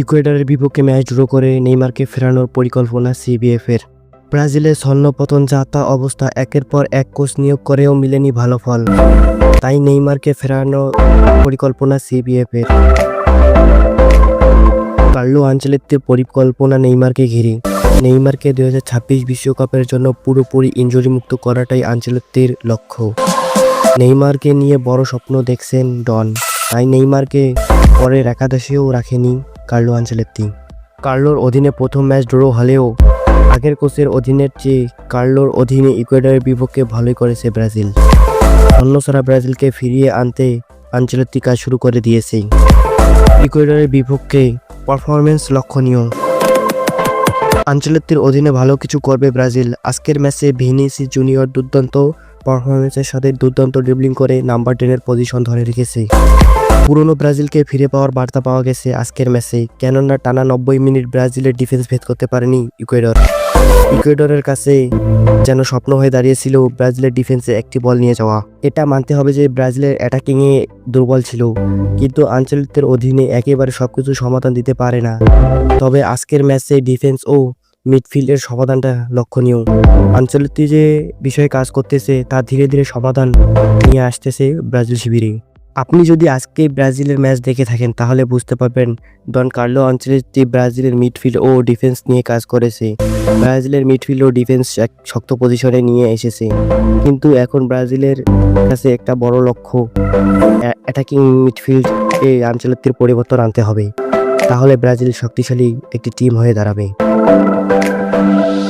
ইকুয়েডারের বিপক্ষে match draw করে নেইমারকে ফেরানোর পরিকল্পনা সিবিএফের। ব্রাজিলের স্বর্ণপতন যাতা অবস্থা একের পর এক কোচ নিয়োগ করেও মিলেনি ভালো ফল। তাই নেইমারকে ফেরানোর পরিকল্পনা সিবিএফের। কার্লো আঞ্চলিকদের পরিকল্পনা নেইমারকে ঘিরে। নেইমারকে দুই বিশ্বকাপের জন্য পুরোপুরি ইনজুরি মুক্ত করাটাই আঞ্চলিকদের লক্ষ্য। নেইমারকে নিয়ে বড় স্বপ্ন দেখছেন ডন। তাই নেইমারকে পরের একাদশেও রাখেনি কার্লো আঞ্চলেত্তি। কার্লোর অধীনে প্রথম ম্যাচ ড্র হলেও আগের কোচের অধীনের চেয়ে কার্লোর অধীনে ইকুয়েডারের বিপক্ষে ভালোই করেছে ব্রাজিল। অন্যছাড়া ব্রাজিলকে ফিরিয়ে আনতে আঞ্চলিক কাজ শুরু করে দিয়েছে। ইকুয়েডারের বিপক্ষে পারফরমেন্স লক্ষণীয়। আঞ্চলিকটির অধীনে ভালো কিছু করবে ব্রাজিল। আজকের ম্যাচে ভিনিসি জুনিয়র দুর্দান্ত পারফরমেন্সের সাথে দুর্দান্ত ড্রিবলিং করে নাম্বার টেনের পজিশন ধরে রেখেছে। পুরনো ব্রাজিলকে ফিরে পাওয়ার বার্তা পাওয়া গেছে আজকের ম্যাচে কেননা টানা নব্বই মিনিট ব্রাজিলের ডিফেন্স ভেদ করতে পারেনি ইকুয়েডর। ইকুয়েডরের কাছে যেন স্বপ্ন হয়ে দাঁড়িয়েছিল ব্রাজিলের ডিফেন্সে একটি বল নিয়ে যাওয়া। এটা মানতে হবে যে ব্রাজিলের অ্যাটাকিংয়ে দুর্বল ছিল, কিন্তু আঞ্চলিকদের অধীনে একেবারে সবকিছু সমাধান দিতে পারে না। তবে আজকের ম্যাচে ডিফেন্স ও মিডফিল্ডের সমাধানটা লক্ষণীয়। আঞ্চলিকটি যে বিষয়ে কাজ করতেছে, তা ধীরে ধীরে সমাধান নিয়ে আসতেছে ব্রাজিল শিবিরে। আপনি যদি আজকে ব্রাজিলের ম্যাচ দেখে থাকেন, তাহলে বুঝতে পারবেন ডন কার্লো আঞ্চলিকটি ব্রাজিলের মিডফিল্ড ও ডিফেন্স নিয়ে কাজ করেছে। ব্রাজিলের মিডফিল্ড ও ডিফেন্স এক শক্ত পজিশনে নিয়ে এসেছে। কিন্তু এখন ব্রাজিলের কাছে একটা বড় লক্ষ্য অ্যাটাকিং মিডফিল্ড এই আঞ্চলিকটির পরিবর্তন আনতে হবে। তাহলে ব্রাজিল শক্তিশালী একটি টিম হয়ে দাঁড়াবে। Thank you.